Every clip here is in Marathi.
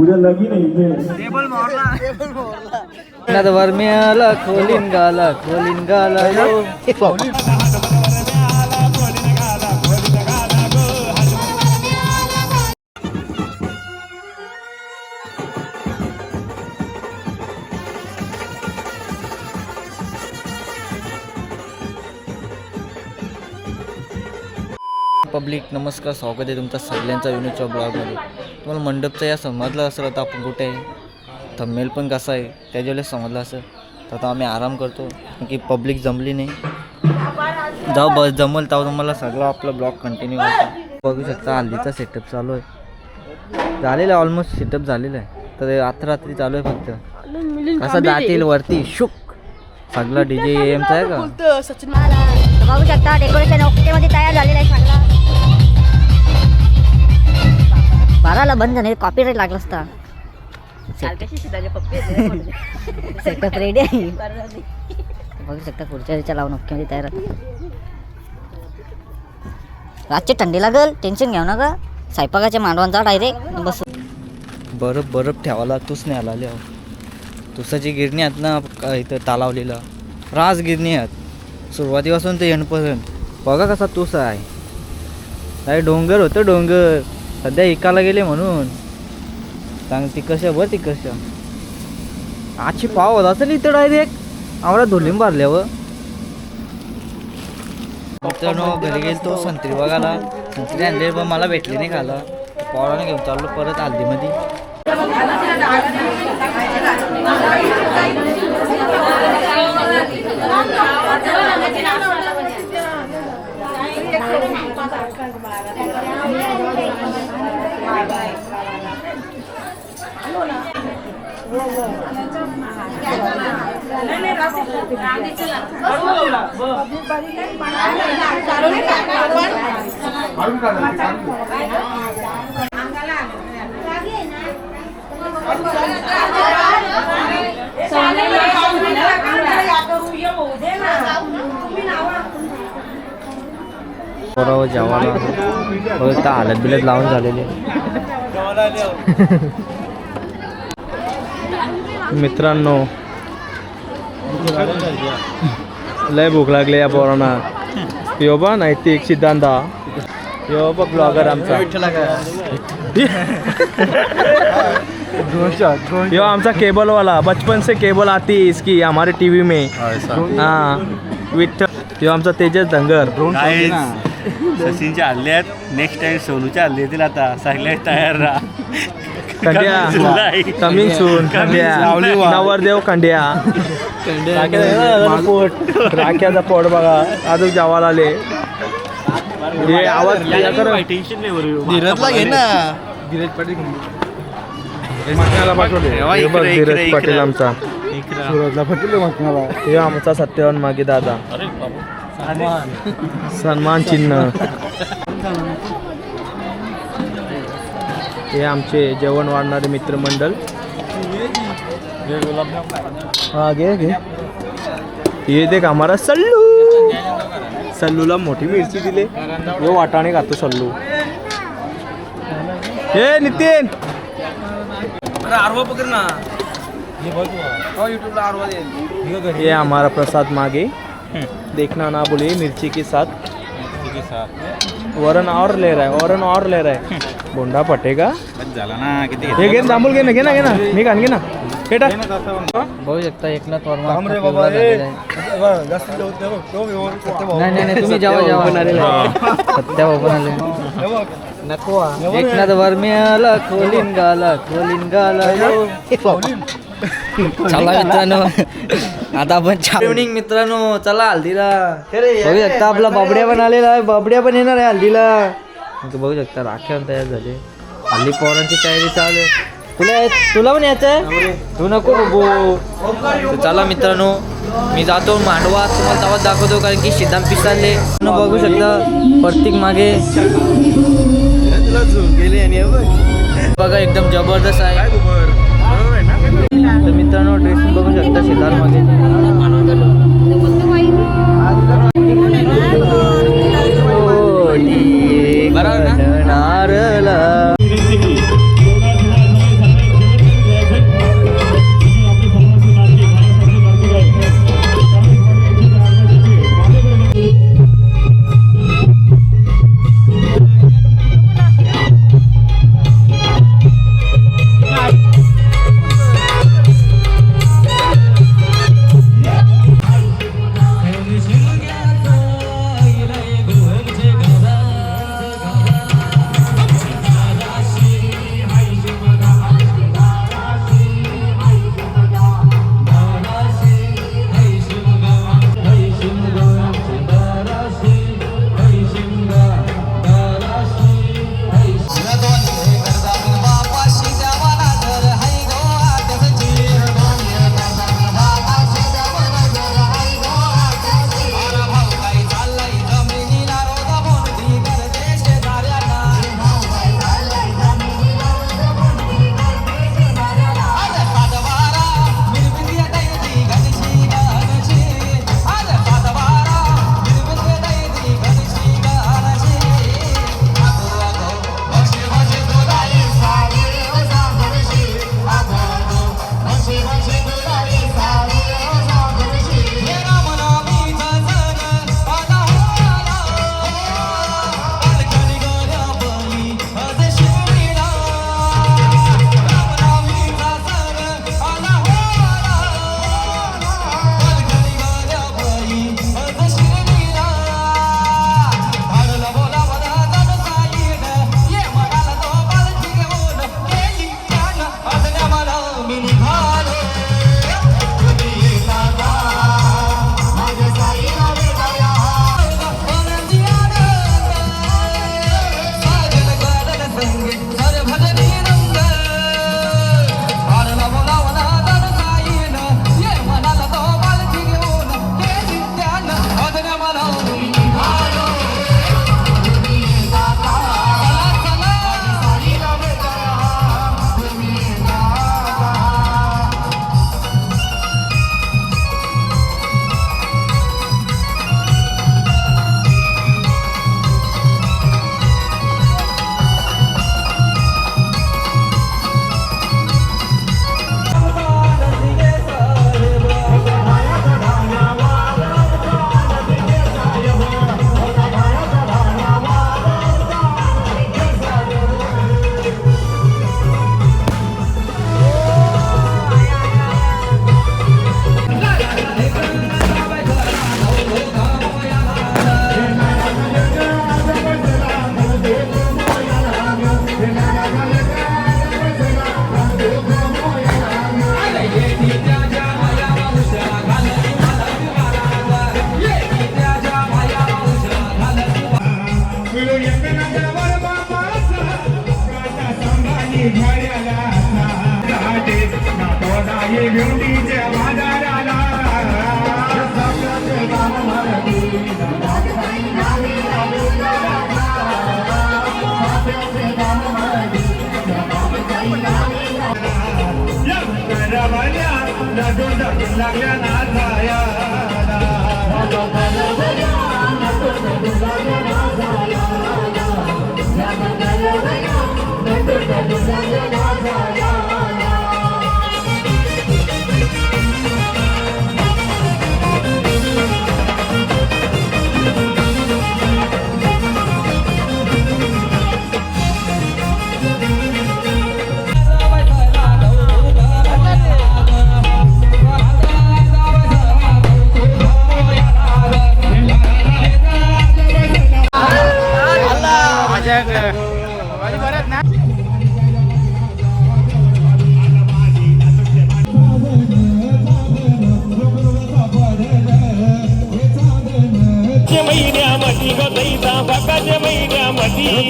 उद्या लगीन आहे वर्म्याला खोलीन गाला खोलीन गाला. पब्लिक नमस्कार स्वागत आहे तुमचा सगळ्यांचा युनिटच्या ब्लॉगमध्ये. तुम्हाला मंडपचा या समजलं असं आता आपण कुठे आहे? थंबेल पण कसा आहे? त्याच्या वेळेस समजलं असं. तर आता आम्ही आराम करतो की पब्लिक जमली नाही. जाऊ बस जमल तेव्हा तुम्हाला सगळं आपलं ब्लॉग कंटिन्यू करतो. बघू शकता हल्लीचा सेटअप चालू आहे. झालेला आहे ऑलमोस्ट सेटअप झालेलं आहे. तर आता रात्री चालू आहे फक्त. कसं जातील वरती? शुक. सगळा डी जे एमचा आहे का? सचिन बघू शकता डेकोरेशन ओके मध्ये तयार झालेलं आहे सगळा. बाराला बंद नाही कॉपीराईट लागला असता. सेटअप रेडी आहे. बघू शकता पुढच्या वेळेच्या लावून ओके तयार. रातची थंडी लागल टेन्शन घेऊ नका. स्वयंपाकाच्या मांडवांचा डायरेक्ट बस बरफ बरफ ठेवायला तूच नाही आला तुसाची गिरणी आहेत ना का इथं तालावलेलं? राज गिरणी आहेत. सुरुवातीपासून ते एंडपर्यंत. बघा कसा तुस आहे. काय डोंगर होतं डोंगर. सध्या एकाला गेले म्हणून. सांग ती कशा बरं ती कशा आजची पाव होत असेल इथं डायरेक्ट आम्हाला धुलीम भरल्यावर. मित्रांनो घरी गेलो तो संत्री बघायला. संत्री आणले पण मला भेटली नाही खाला पोराने घेऊन चाललो परत हल्दीमध्ये. बरोबर जेवायला फक्त हालत बिलत लावून झालेले. मित्रांनो लय भूक लागली या पोरांना. यो बा नैतिक सिद्धांत. यो बा ब्लॉगर आमचा. यो आमचा केबल वाला बचपन से केबल आती है इसकी हमारे टीवी में. हाँ विठ्ठल. यो आमचा तेजस धंगर सचिनच्या हल्ले आहेत. नेक्स्ट टाइम सोनूच्या हल्ले येतील आता. सगळे तयार राहा. खंड्या. Coming soon Khandya. नवरदेव खंड्या. राख्या पोट. राख्याचा पोट बघा. अजून जेवायला आले. हे आवाज. टेन्शन धीरजला घे ना. धीरज पाटील धीरज. आमचा. सुरजला पाटील मकनाला हे आमचा सत्यवान मागे दादा. सन्मान. चिन्ह. हे आमचे जेवण वाढणारे मित्रमंडळ. हा घे घे. हे देख हमारा सल्लू. सल्लूला मोठी मिरची दिले. यो वाटाणे खातो सल्लू. हे नितीन. ये हमारा प्रसाद मागे. देखना ना बोले मिर्ची के साथ. वरण और ले रहा है वरण और ले रहा है। बोंडा पटेगा झाला ना किती हे घे जांभूळ घे ना घे ना घे ना. मी घाण घे ना. हे टाक. शकता एकनाथ वर्मा आपला पिवळा झालेला आहे. नाही नाही नाही तुम्ही जेव्हा जेव्हा सत्या ओपन आले नको एकनाथ खोलीन गाला खोलीन गाला. यो. चला मित्रांनो आता आपण इव्हनिंग मित्रांनो चला हल्दीला बघू शकता आपला बाबड्या पण आलेला आहे बाबड्या पण येणार आहे हल्दीला बघू शकता राख्या पण तयार झाले हल्ली पोरांची तयारी चालू आहे. तुला तुला पण यायचं आहे तू नको बघू चला मित्रांनो मी जातो मांडवा तुम्हाला तेव्हा दाखवतो कारण की सिद्धांत पिसाले बघू शकता प्रत्येक मागे बघा एकदम जबरदस्त आहे तर मित्रांनो ड्रेसिंग बघू शकता सिद्धार्थ मागे Yeah. परत ना महिन्यामध्ये गैदा बघाच्या महिन्यामध्ये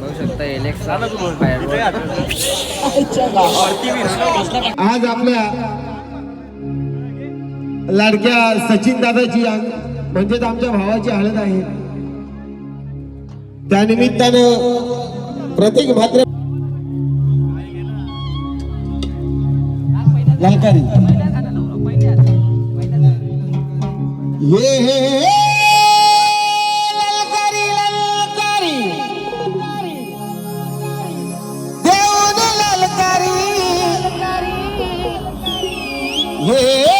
बघू शकता एलेक्सा आज आपल्या लाडक्या सचिन दादाची म्हणजेच आमच्या भावाची हळद आहे. त्यानिमित्तानं प्रत्येक मात्र लालकारी. ये हे! ये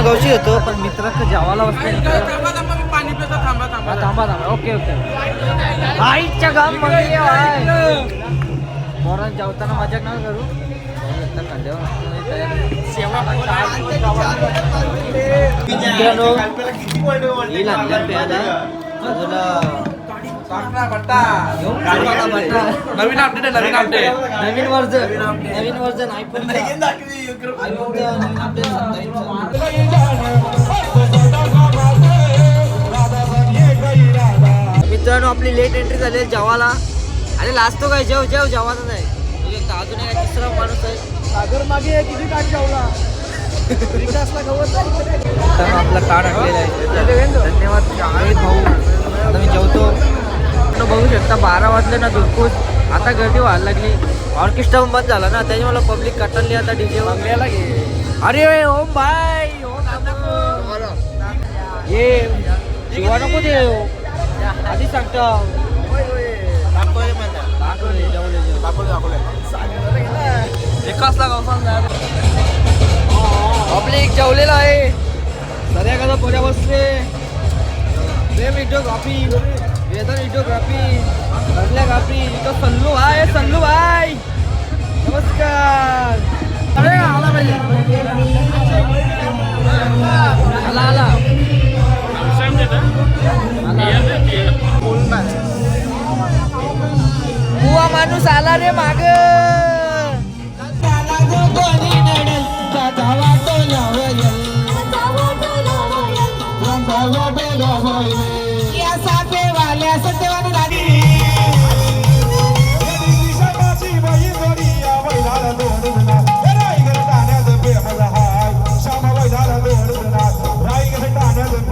हैं मित्रांनो गवशी होतो पण मित्रांक जेवायला बसले थांबा थांबा. Okay okay. आईच्या मध्ये मोरान जेवताना मजा नका करू. मित्रांनो येईल आणलं प्यायला बाजूला नवीन अपडेट नवीन अपडेट नवीन वर्जन नवीन वर्जन आयफोन आयफोनचं नवीन अपडेट मित्रांनो आपली लेट एंट्री झाली आहे जेवाला अरे लाजतो काय? जेव जेव जेवाचा नाही. म्हणजे एक अजून एक तिसरा माणूस आहे. सागर मागे किती काट जेवला? मित्रांनो, आपला कार्ड आणलेला आहे. धन्यवाद. भाऊ. मी जेवतो. शकता बारा वाजले ना दुरकूस आता गर्दी व्हायला लागली. ऑर्केस्ट्रा बंद झाला ना त्याच्यामुळे मला पब्लिक काटली आता डीजे अरे ओम नमो. ये शिवा नको दे. आधी सांगतो. पब्लिक जेवलेला आहे. सध्या कदा पोऱ्या बसले प्रेम व्हिडिओग्राफी वेदन व्हिडिओग्राफी भरल्या कापडी तो सल्लू भाई सल्लू भाई. नमस्कार. अरे आला पाहिजे. आला आला. बुवा माणूस आला रे माग. धावा तो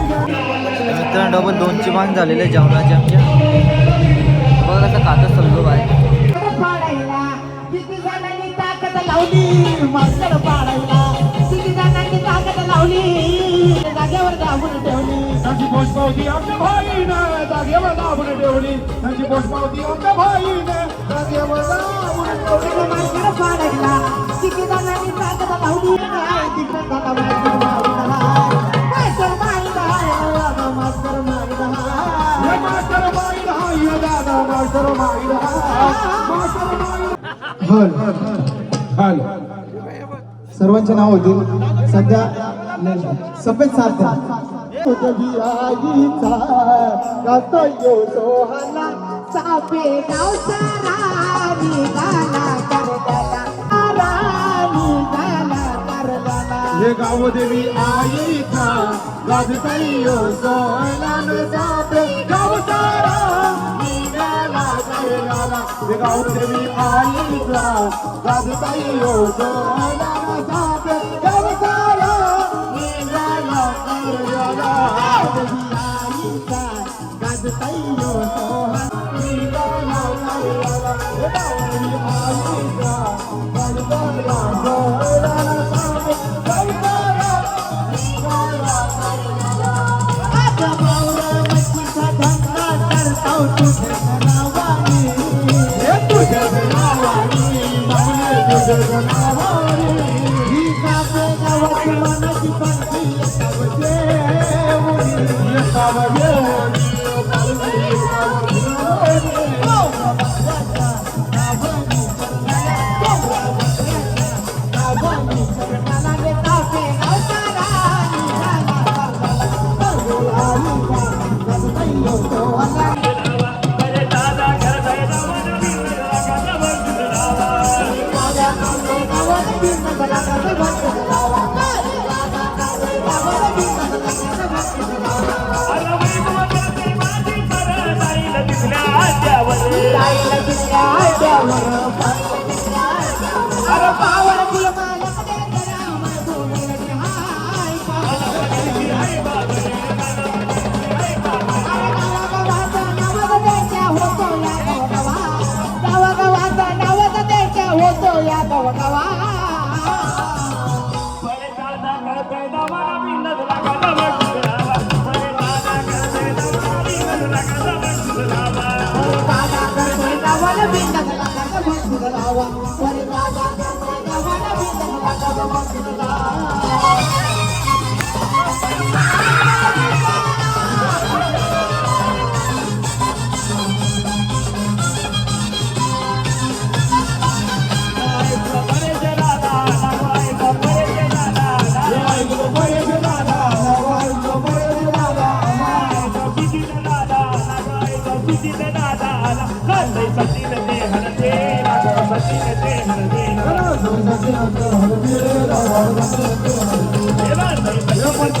मित्रांनो डबल दोनची मांग झालेले आहे जेवणाची आमच्या बघा कसं खातं सल्लो आहे लावली लावली. जागेवर त्यांची पोचपावती आमच्या भाईनं. जागेवर दाबून ठेवली. त्यांची पोचपावती आमच्या भाईनं. जागेवर दाबून हे हा हा सर्वांचे नाव होतील सध्या सफेद साथ द्या. उदगी आईचा गातो यो सोहला सापे गावचा राणी गाला करदाला राणी गाला करदाला हे गाव देवी आईचा गाजताई यो सोहलान सापे गाव हे देवी आईचा गाजताई यो सोहलान सापे गाजताई यो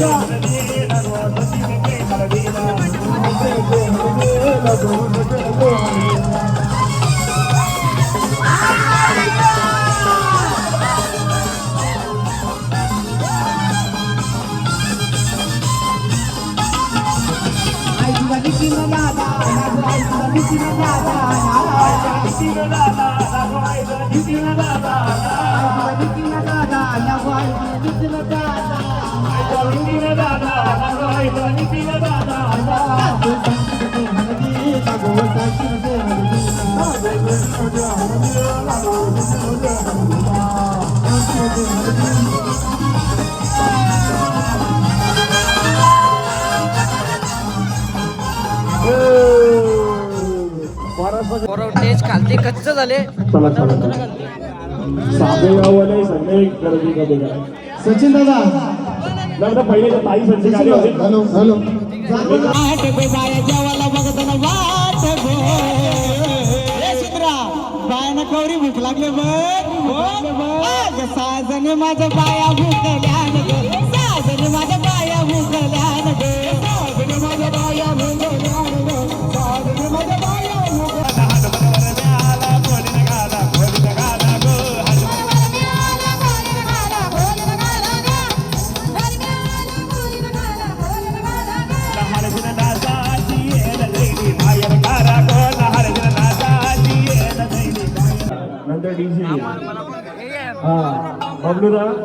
Yeah. टेस्ट खालते कच्च झाले. साधे गावाला संध्याकाळी गर्दी का बघा सचिन दादा नंतर पहिले तर ताई संच आले होते? Hello hello. वाट गो बाया जेवायला बघताना वाट गो ए सुंदरा बायानं कवरी भूक लागले बघ साजने माझ्या बाया भूकल्यान ग साजने माझ्या बाया भूकल्यान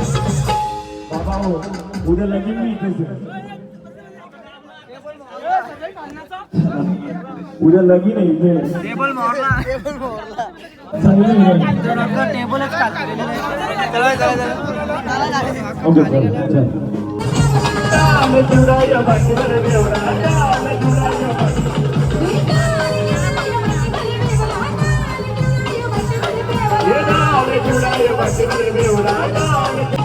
बाबा हो उद्या लगीन मी इथेच आहे. उद्या लगीन आहे इथे टेबल. टेबलच ओके चल Segura, eu vou seguir meu lado.